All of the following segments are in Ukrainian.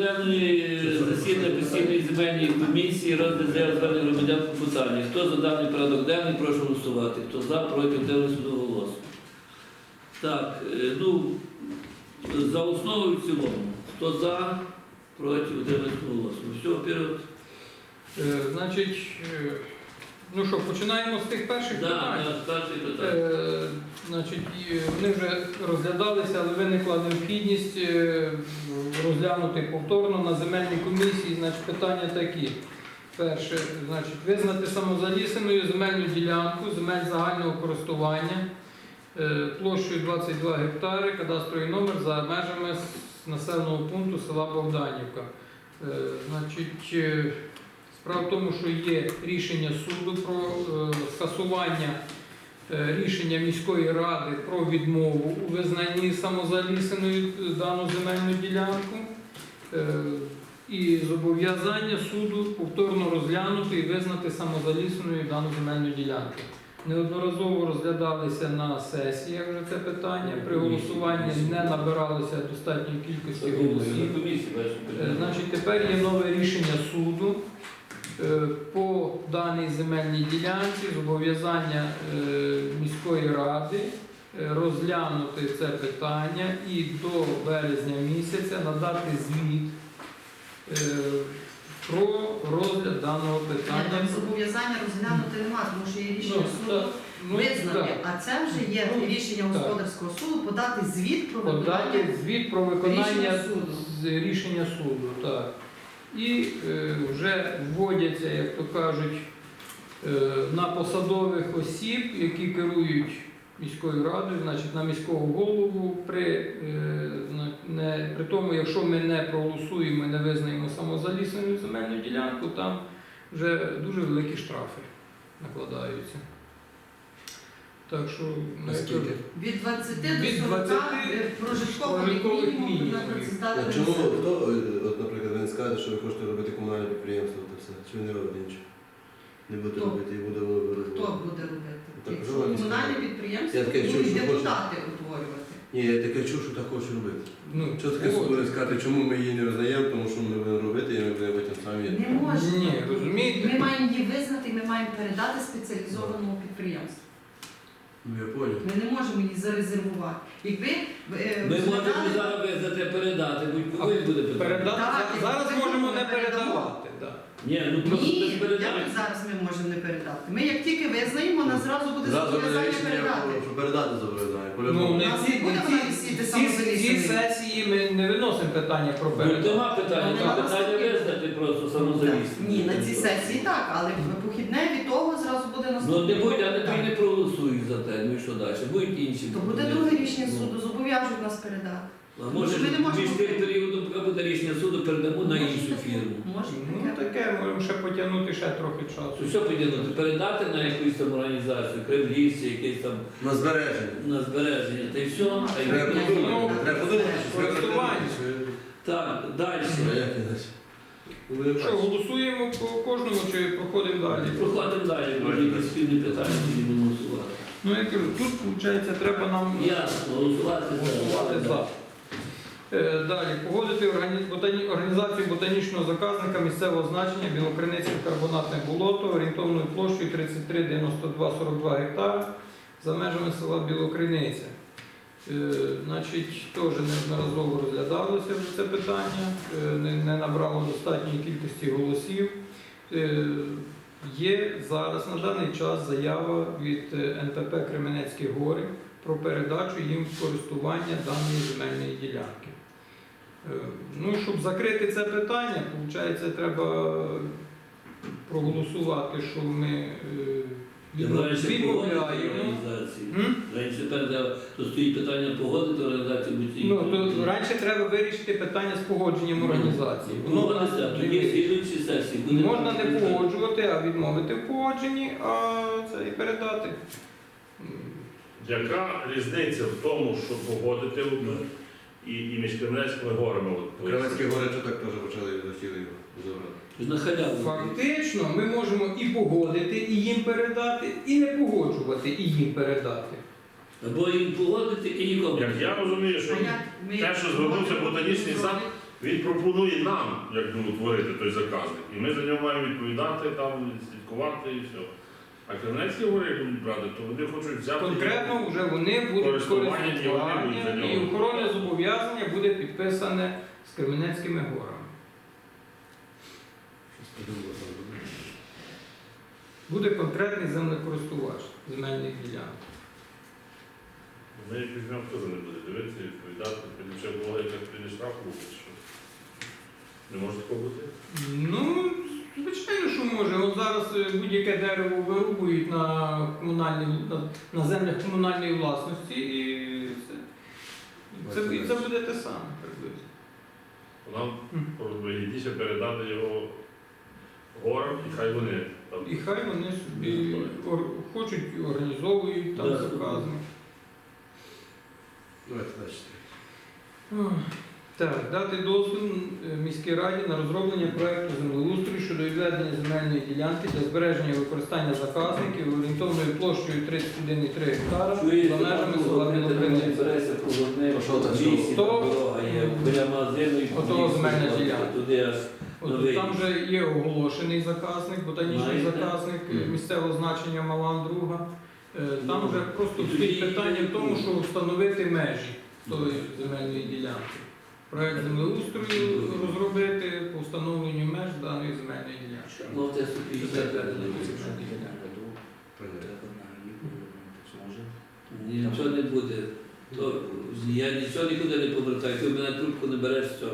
денний засідання постійної земельної комісії розгляд звернення громадян по питанні. Хто за даний порядок денний, прошу голосувати. Хто за, проти, дивилися до голосу. Так, е, ну, за основу і в цілому. Хто за, проти, дивилися до голосу. Все, вперед. Е, Значить, е, ну що, починаємо з тих перших питань. да, перший питання. Е, Значить, вони вже розглядалися, але виникла необхідність е, розглянути повторно на земельній комісії. Значить, питання такі. Перше, значить, визнати самозалісеною земельну ділянку, земель загального користування е, площею 22 гектари, кадастровий номер за межами населеного пункту села Богданівка. Е, Значить, е, справа в тому, що є рішення суду про е, скасування е, рішення міської ради про відмову у визнанні самозалісеною дану земельну ділянку е, і зобов'язання суду повторно розглянути і визнати самозалісеною дану земельну ділянку. Неодноразово розглядалися на сесіях вже це питання. При голосуванні не набиралося достатньої кількості голосів. Е. Значить, тепер є нове рішення суду е, по даній земельній ділянці, зобов'язання е, міської ради е, розглянути це питання і до березня місяця надати звіт е, про розгляд даного питання. там зобов'язання розглянути немає, тому що є рішення Ну, суду ну, визнання, так. а це вже є Ну, рішення так. господарського суду подати звіт про виконання. Подати звіт про виконання Рішення суду. рішення суду, так. І е, вже вводяться, як то кажуть, е, на посадових осіб, які керують міською радою, значить на міського голову, при, е, не, при тому, якщо ми не проголосуємо і не визнаємо самозалісеною земельну ділянку, там вже дуже великі штрафи накладаються. Так що, ну, Наскільки? Від 20 до 40 20 прожиткових прожиткових мінімумів, мінімумів. наприклад, здати А чому хто, е, от, наприклад, він скаже, що ви хочете робити комунальне підприємство, то все, чи ви не робите нічого? Не будете Хто? робити і буде воно Хто виробити. буде робити? Так, Якщо що комунальне підприємство Я таке чув, будуть що депутати утворювати. Ні, я таке чув, що так хочу робити. ну, Що таке от. сказати, чому ми її не визнаємо, тому що ми будемо робити, і ми будемо потім самі. Не можна. Ні, розумієте? Ми маємо її визнати, ми маємо передати спеціалізованому підприємству. Ну я понял. Ми не можемо її зарезервувати. Якби е, Ми можемо розглядали- зараз визнати передати, будь-кого буде питання. Передати Так, за- зараз ми можемо не передамо. передавати. Да. Ні, ну просто Ні, без як передачі. зараз ми можемо не передати. Ми як тільки визнаємо, нас зразу буде Зразу буде зобов'язання рішення, передати. що передати зобов'язання. Ну, не нас ці, не буде вона висіти сесії ми не виносимо питання про Ну, передачу. нема питання, Ну, там нема питання визнати просто самозалісно. Ні, на цій сесії так, але похідне від того зразу буде Ну не будь, а не тобі не проголосують за те, ну і що далі? Будуть інші. То буде друге рішення суду, зобов'яжуть нас передати. А може Ми не можемо- між тим періодом, поки буде рішення суду, передамо на іншу фірму. Може Ну таке. таке, можемо ще потягнути ще трохи часу. що поділити? Передати на якусь там організацію, Кремлівці, якесь там На збереження. на збереження, та й все. Та й Треба подумати, треба подумати, що Користування. Так, далі. А як іначе? Що, голосуємо по кожному чи проходимо далі? Проходимо далі, може якісь спільні питання будемо голосувати. Ну я кажу, тут виходить треба нам Ясно, голосувати голосувати за. за. Е, Далі погодити органі- ботані- організацію ботанічного заказника місцевого значення Білокриницьке карбонатне болото орієнтовною площею 33,92,42 гектара за межами села Білокриниця. Е, Значить, теж неодноразово розглядалося вже це питання, е, не, набрало достатньої кількості голосів. Е, Є зараз на даний час заява від НПП Кременецькі гори про передачу їм в користування даної земельної ділянки. Ну, щоб закрити це питання, виходить, треба проголосувати, що ми Раніше відмовляємо. організації. Раніше передав, то стоїть питання погодити організацію будь Ну, то раніше треба вирішити питання з погодженням організації. Воно Погодиться, не тоді слідуючі сесії. буде Можна не погоджувати, а відмовити в погодженні, а це і передати. Яка різниця в тому, щоб погодити одне і, і між Кремлівськими горами? От, гори що так теж почали захотіли його забрати. На халяву. Фактично, ми можемо і погодити, і їм передати, і не погоджувати, і їм передати. Або їм погодити і нікому. Як я розумію, що те, що звернувся ботанічний сад, Він пропонує нам, як би утворити той заказник. І ми за нього маємо відповідати, там, слідкувати і все. А Кремлецькі гори будуть брати, то вони хочуть взяти. Конкретно вже вони будуть Користування, і вони охоронне зобов'язання буде підписане з Кременецькими горами. Буде. Конкретний землекористувач земельних ділянок. Ми як візьмемо, за не буде дивитися і відповідати, ще було якась прийде штраф що. Не може такого бути? Ну, звичайно, що може. От зараз е, будь-яке дерево вирубують на, комунальній, на, на землях комунальної власності і все. Це, і це буде те саме приблизно. Нам Мгм. вигідніше передати його горам, і хай вони там. І хай вони собі ор, хочуть організовують там Да. заказник. Давайте далі. Ох, Так, дати дозвіл е, міській раді на розроблення проекту землеустрою щодо відведення земельної ділянки для збереження і використання заказників орієнтовною площею 31,3 гектара за межами села робити Білокриниця. А там, в лісі, що? там дорога є, біля магазину і Ото по лісу, земельна ділянка. От там вже є оголошений заказник, ботанічний заказник е, місцевого значення Малан Друга. Е, Там Ну, вже просто стоїть питання в тому, що встановити межі тої земельної ділянки. Проект землеустрою розробити по встановленню меж даної земельної ділянки. Ну, це 150 Нічого не буде. То, я нічого нікуди не повертаю, ти в мене трубку не береш, все.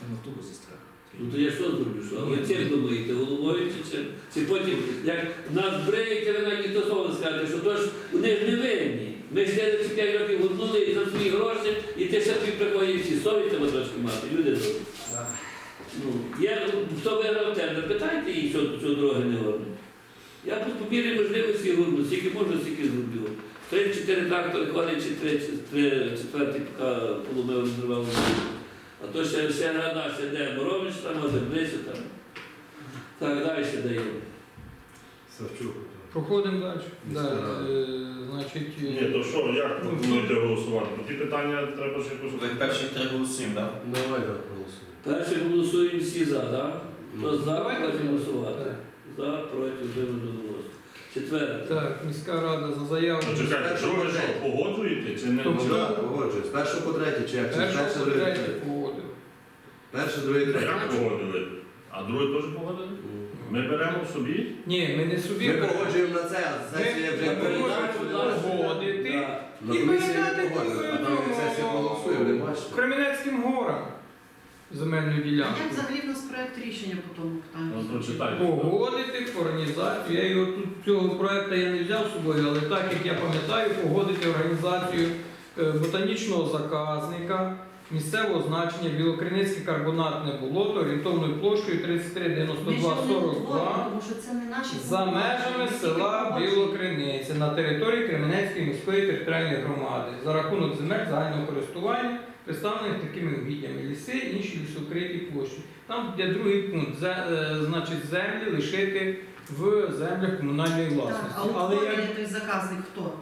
Там автобус застряг. Ну то я що зроблю? Що? А ви чим думаєте? Головою чи чим? Чи потім, як нас бреєте, ви навіть ніхто слово не скажете, що то ж вони ж не винні. Ми ж через 5 років гурнули за свої гроші, і ти ще тобі приходять всі. Совість треба трошки мати, люди добрі. Ну, я, хто виграв тендер, питайте їх, що, що дороги не горнуть. Я по мірі можливості гурну, скільки можна, стільки зроблю. Три-чотири трактори ходять, чи три четверті поки поломив. А то ще, ще града, ще де Борович, там, а близько там. Так, далі даємо. Савчук. Проходимо далі. Да, е, значить, е, Ні, то що, як пропонуєте голосувати? Ну, ті питання треба ще Ви послухати. перші три голосуємо, так? Давай так проголосуємо. Перше голосуємо всі за, так? Хто за, Давайте проти голосувати. За, проти, утримуємо голосу. Четверте. Так, міська рада за заяву. Ну, чекайте, що ви що, погоджуєте чи не? Тобто- Ну погоджуюсь. Перше по третє, чи як? Чи Перше, по друге, третє третє? погодив. Перше, друге, А третє. Як погодили? А друге теж погодили? Ми беремо собі? Ні, ми не собі Ми беремо. погоджуємо на це, а сесія Ми- вже ми передачу. можемо погодити. Да. І комісії передати не а там сесія проголосує, ви бачите. Кременецьким горам земельну ділянку. Як взагалі в нас проект рішення по тому Ну, питанню? Погодити організацію. Я його тут цього проекту я не взяв з собою, але так як я пам'ятаю, погодити організацію е, ботанічного заказника місцевого значення Білокриницьке карбонатне болото орієнтовною площею Ми ж його 339242 тому що це не наші за межами села Білокриниця на території Кременецької міської територіальної громади за рахунок земель загального користування, представлених такими угіднями ліси, інші лісокриті площі. Там є другий пункт, Зе- е, значить землі лишити в землях комунальної Так, власності. а Але як той заказник хто?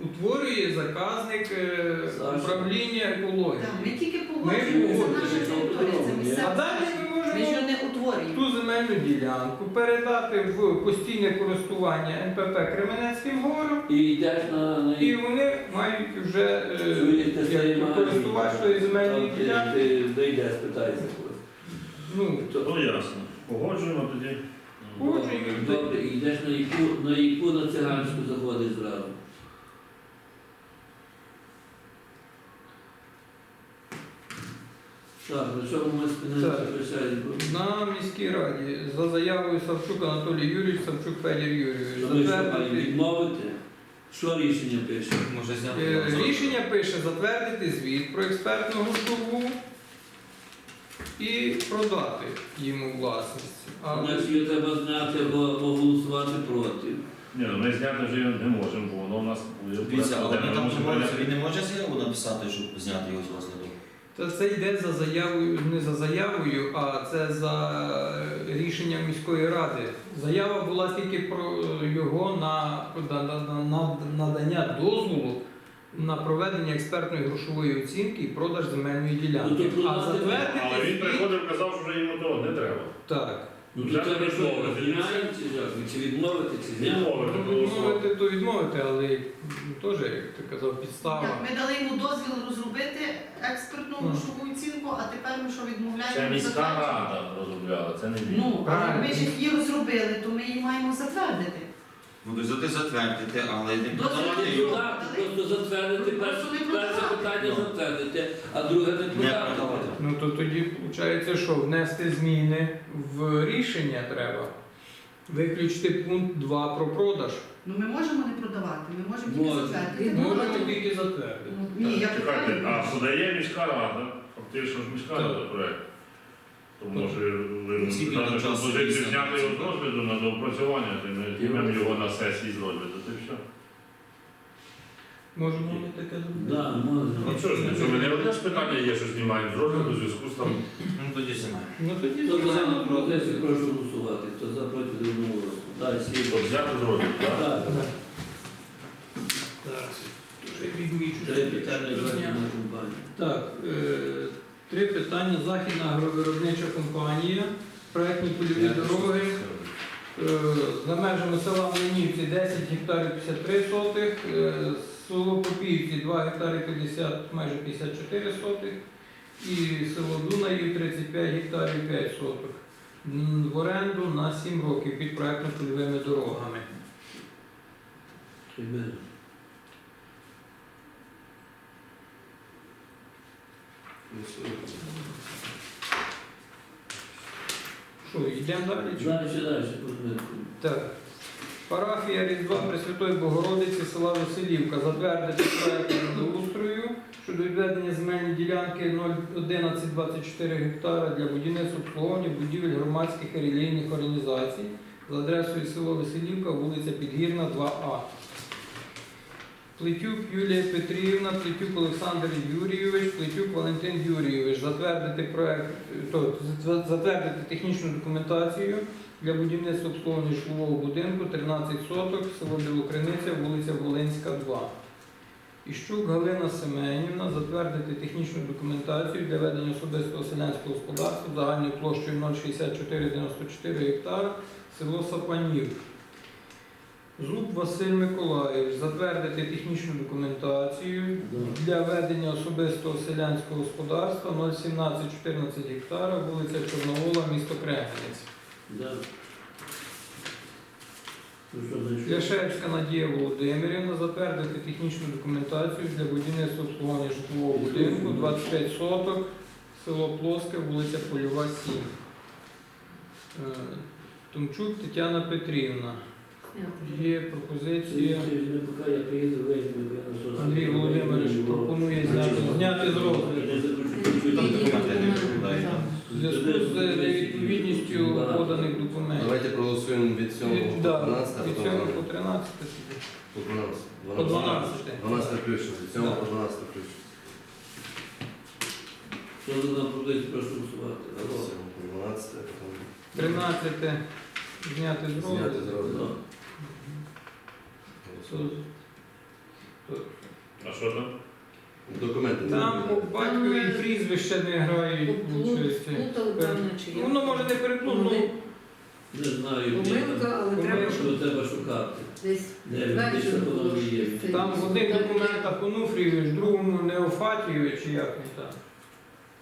Утворює заказник е, Саша. управління екології. Так, ми тільки Ми погоджуємо, це наша територія, це autonomія. місцева. А далі ми Ми ж можемо не утворюємо. ту земельну ділянку передати в постійне користування НПП Кременецьким горам. І йдеш на, на І вони мають вже е, Чуєте, як магазин, користувач тої земельної там ділянки. Ти дійдеш. Ну, То- То ясно. Погоджуємо тоді. Погоджуємо. Добре, і йдеш на яку, на яку на циганську заходиш зразу. Так, на чому ми спинилися Так. прощаємо? на міській раді за заявою Савчук Анатолій Юрійович, Савчук Федір Юрійович. Що ми що маємо Затвердити відмовити? Що рішення пише? Може зняти. Е, його рішення пише затвердити звіт про експертну грошову і продати йому власність. А Значить, треба зняти або, або голосувати проти. Ні, ну ми зняти вже не можемо, бо воно в нас буде. Дивіться, але він там мусимо говориться, прийняти. він не може заяву написати, щоб зняти його з розгляду. Це йде за заявою, не за заявою, а це за е, рішенням міської ради. Заява була тільки про його на, на, на, на надання дозволу на проведення експертної грошової оцінки і продаж земельної ділянки. Ну, то А затвердити Але він приходив, казав, що вже йому того не треба. так. Ну, Вже треба відмовити. чи відмовити, чи зняти? Відмовити Ну, голосувати. Відмовити, то відмовити, але м, теж, як ти казав, підстава. Так, ми дали йому дозвіл розробити експертну Ну. грошову оцінку, а тепер ми що відмовляємо? Це міська затвердження? рада розробляла, це не він. Ну, але ми ж її розробили, то ми її маємо затвердити. Ну, то зате затвердити, але не продавати його. Просто затвердити Ну, перше, просто не перше продавати. питання Ну. затвердити, а друге не Не продавати. Ну то тоді виходить, що внести зміни в рішення треба. Виключити пункт 2 про продаж. Ну ми можемо не продавати, ми можемо тільки Можна. затвердити. Можемо тільки затвердити. Ну, Ні, я Чекайте, а питаю. подає міська рада, фактично ж міська рада проект. То може ви Всі дати зняти його з розгляду на доопрацювання, то знімемо його на сесії з розгляду, то все. Можемо ми таке зробити? Да, можна. Ну що ж, якщо ми не одне ж питання є, що знімаємо з розгляду в зв'язку з там. Ну, тоді знімаємо. Ну тоді Хто за дану пропозицію, прошу голосувати. Хто за проти одноголосно. Далі слідує. От взяти з розгляду, так? Так, Так. Відмічу. три питання зведення компанії. Так, е, три питання. Західна агровиробнича компанія, проектні польові дороги. Е, За межами села Млинівці 10 гектарів 53 сотих, е, село Попівці 2 гектари 50, майже 54 сотих, і село Дунаїв 35 гектарів 5 соток. М, В оренду на 7 років під проектно-польовими дорогами. Приймемо. Що, йдемо далі? чи? Далі, далі. Так. Парафія Різдва Пресвятої Богородиці села Василівка затвердити проект землеустрою щодо відведення земельної ділянки 01124 гектара для будівництва обслуговування будівель громадських і релігійних організацій за адресою село Василівка, вулиця Підгірна, 2А. Плетюк Юлія Петрівна, Плетюк Олександр Юрійович, Плетюк Валентин Юрійович. Затвердити проект, то, затвердити технічну документацію для будівництва обслуговування житлового будинку 13 соток, село Білокриниця, вулиця Волинська, 2. Іщук Галина Семенівна затвердити технічну документацію для ведення особистого селянського господарства загальною площею 06494 гектара, село Сапанів. Зуб Василь Миколаївич затвердити технічну документацію для ведення особистого селянського господарства 01714 гектара, вулиця Чорновола, місто Кременець. Да. Ну? Ляшевська Надія Володимирівна затвердити технічну документацію для будівництва обслуговування житлового будинку 25 соток, село Плоске, вулиця Польова, 7. Е, Томчук Тетяна Петрівна. Є пропозиція. Андрій Володимирович пропонує зняти, з розгляду. В зв'язку з невідповідністю поданих документів. Давайте проголосуємо від 7 Від- по да, 12, а Від потім 7 по 13. по 12. По 12. 12 включно, від 7 по 12 включно. Хто за дану пропозицію, прошу голосувати. Алло. 7 по 12, а потім 13 зняти з зняти з розгляду. А що там? Документи не Там по буде. батькові і прізвища не грають, виходить. Плутали, певно, чи як. Воно може не переплутно. Не знаю, де Помилка, але треба Помилка. що треба шукати. десь Де він, Знаєш, де це воно є. що Там в одних документах Онуфрійович, в другому Неофатійович, чи як він там.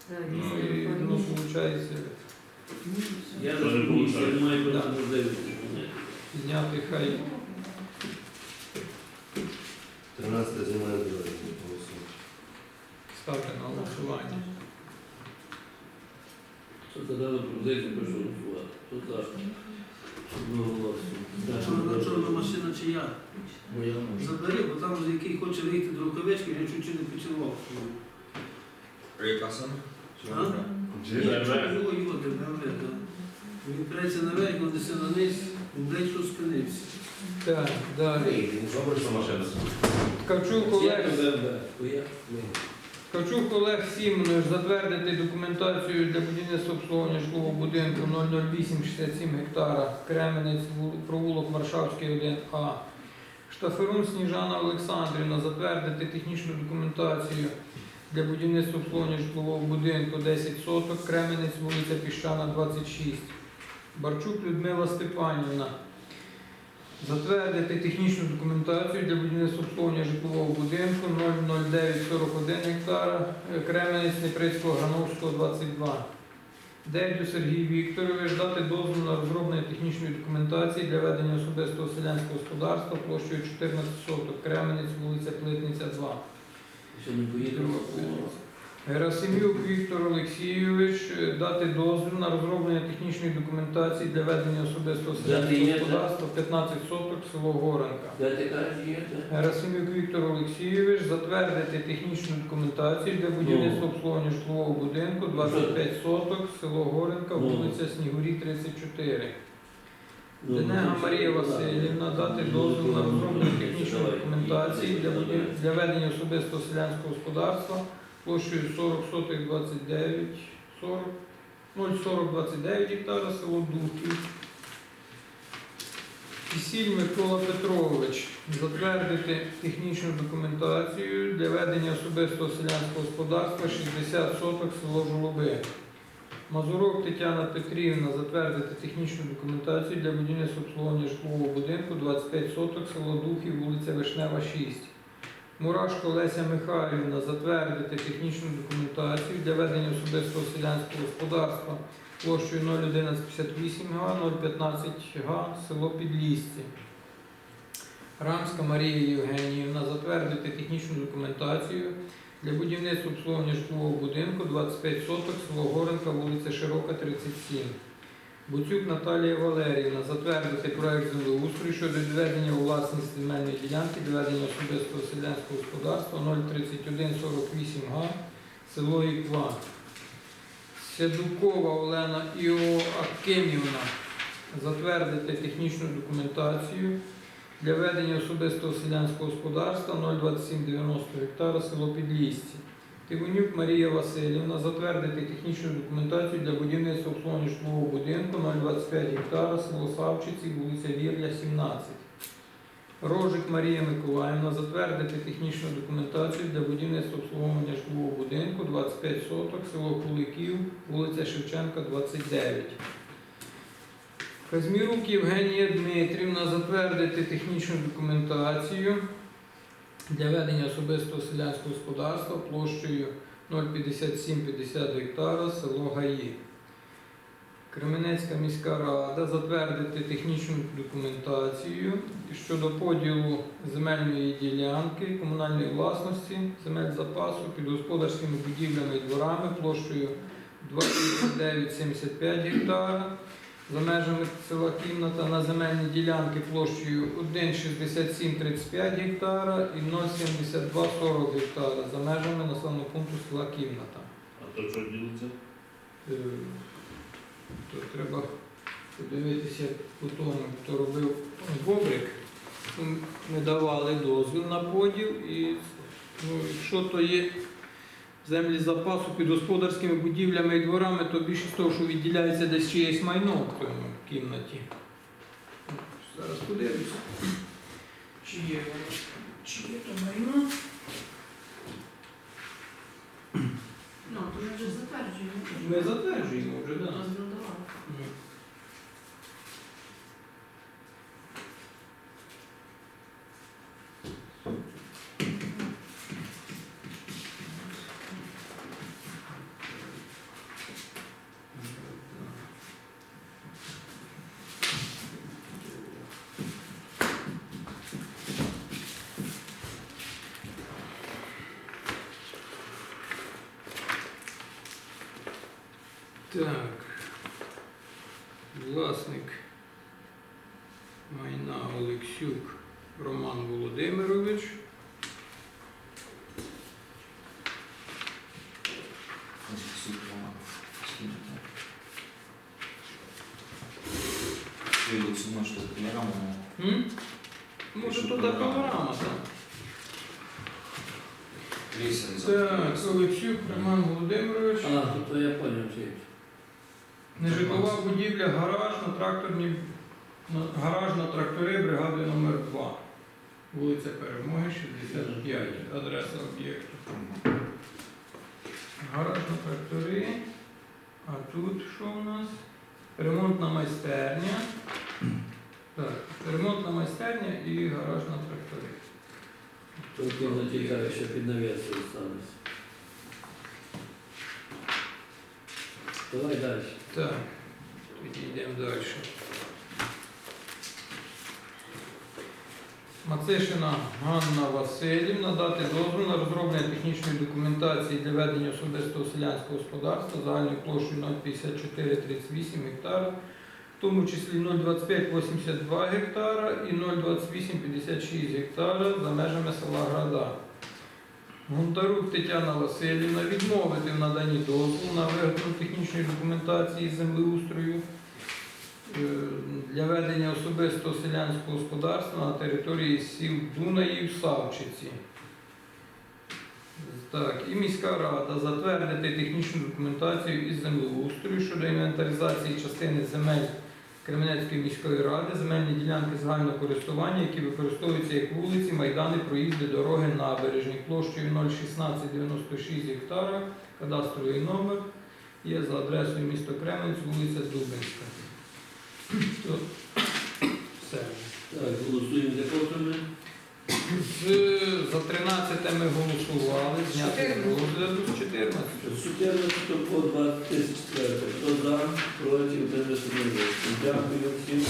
Так, Ну дійсно, і ну, виходить, Я Що не не получається? я не маю Да. просто можливості. Зняти хай. 13 знімаємо з розгляду. Голосуємо. Ставте на голосування. Хто за дану пропозицію, прошу голосувати. За? Одноголосно. Чорна, чорна машина чи я? Моя. Забери, бо там який хоче вийти до рукавички, він чуть не поцілував. Яка саме? Так. Він преться наверх, кладеться на низ, десь що спинився. Так, далі. Ткачук Олег. Ткачук Олег Сімонович затвердити документацію для будівництва обслуговування житлового будинку 00867 гектара, Кременець, провулок Варшавський 1А. Штаферун Сніжана Олександрівна затвердити технічну документацію для будівництва обслуговування житлового будинку 10 соток, Кременець, вулиця Піщана, 26. Барчук Людмила Степанівна. Затвердити технічну документацію для будівництва обслуговування житлового будинку 00941 гектара, е, Кременець Неприцького Грановського 22. Дедю Сергій Вікторович дати дозвіл на розроблення технічної документації для ведення особистого селянського господарства площею 14 соток, Кременець, вулиця Плитниця 2. Сьогодні поїдемо. Герасимюк Віктор Олексійович е, дати дозвіл на розроблення технічної документації для ведення особистого селянського господарства 15 соток село Горенка. Герасимюк Віктор Олексійович затвердити технічну документацію для будівництва обслуговування житлового будинку 25 соток, село Горенка, Ну. вулиця Снігурі, 34. Ну, Денега ну, Марія Васильівна дати Ну, дозвіл на ну, розроблення ну, технічної документації для, для ведення особистого селянського господарства площею 40 сотих 29, 40, 0,4029 гектара, село Духів. Кисіль Микола Петрович затвердити технічну документацію для ведення особистого селянського господарства 60 соток село Жолоби. Мазурок Тетяна Петрівна затвердити технічну документацію для будівництва обслуговування житлового будинку 25 соток село Духів, вулиця Вишнева, 6. Мурашко Леся Михайлівна затвердити технічну документацію для ведення особистого селянського господарства площею 01158 га, 015 га, село Підлісці. Рамська Марія Євгеніївна затвердити технічну документацію для будівництва обслуговування житлового будинку 25 соток, село Горенка, вулиця Широка, 37. Буцюк Наталія Валеріївна затвердити проект землеустрою щодо відведення у власність земельної ділянки для ведення особистого селянського господарства 03148 га, село Іква. Сядукова Олена Іоакимівна затвердити технічну документацію для ведення особистого селянського господарства 02790 гектара село Підлісці. Тивонюк Марія Васильівна затвердити технічну документацію для будівництва житлового будинку 025 гектара село Савчиці, вулиця Вірля, 17. Рожик Марія Миколаївна затвердити технічну документацію для будівництва обслуговування житлового будинку 25 соток, село Куликів, вулиця Шевченка, 29. Казмірук Євгенія Дмитрівна затвердити технічну документацію для ведення особистого селянського господарства площею 05750 гектара, село Гаї. Кременецька міська рада затвердити технічну документацію щодо поділу земельної ділянки комунальної власності, земель запасу під господарськими будівлями і дворами площею 2975 гектара за межами села Кімната на земельні ділянки площею 1,6735 гектара і 0,7240 гектара за межами населеного пункту села Кімната. А то що ділиться? Е, То треба подивитися по тому, хто робив Бобрик. Ми давали дозвіл на поділ і ну, якщо то є землі запасу під господарськими будівлями і дворами, то більшість того, що відділяється десь чиєсь майно в тому кімнаті. Зараз подивимося. Чи є? Чи є то майно? Ну, то ми вже затверджуємо. Ми затверджуємо вже, так. Дозвіл давали. Так. Власник майна Олексюк Роман Володимирович. Що програма, М? Може, та панорама, так? Так, Олексюк Роман Володимирович. А, то, то я поняв, чи є. Нежитлова будівля, гараж на тракторні, гараж на трактори бригади номер 2 Вулиця Перемоги, 65, адреса об'єкту. Гараж на тракторі. А тут що у нас? Ремонтна майстерня. Так, ремонтна майстерня і гараж на тракторі. Тільки на тікає, що під навісом станеться. Давай далі. Так, тоді йдемо далі. Мацишина Ганна Васильівна дати дозвіл на розроблення технічної документації для ведення особистого селянського господарства загальною площею 05438 гектара, в тому числі 02582 гектара і 02856 гектара за межами села Града. Гонтарук Тетяна Васильівна відмовити в наданні дозволу на виготовлення технічної документації землеустрою е, для ведення особистого селянського господарства на території сіл Дунаїв Савчиці. Так, і міська рада затвердити технічну документацію із землеустрою щодо інвентаризації частини земель Кременецької міської ради, земельні ділянки загального користування, які використовуються як вулиці, майдани, проїзди, дороги, набережні, площею 01696 гектара, кадастровий номер є за адресою місто Кременець, вулиця Дубинська. Все. Так, голосуємо за повторне. З, за 13 ми голосували, зняти з розгляду з 14. З 14 по 24. Хто за, проти, утримався, Дякую всім.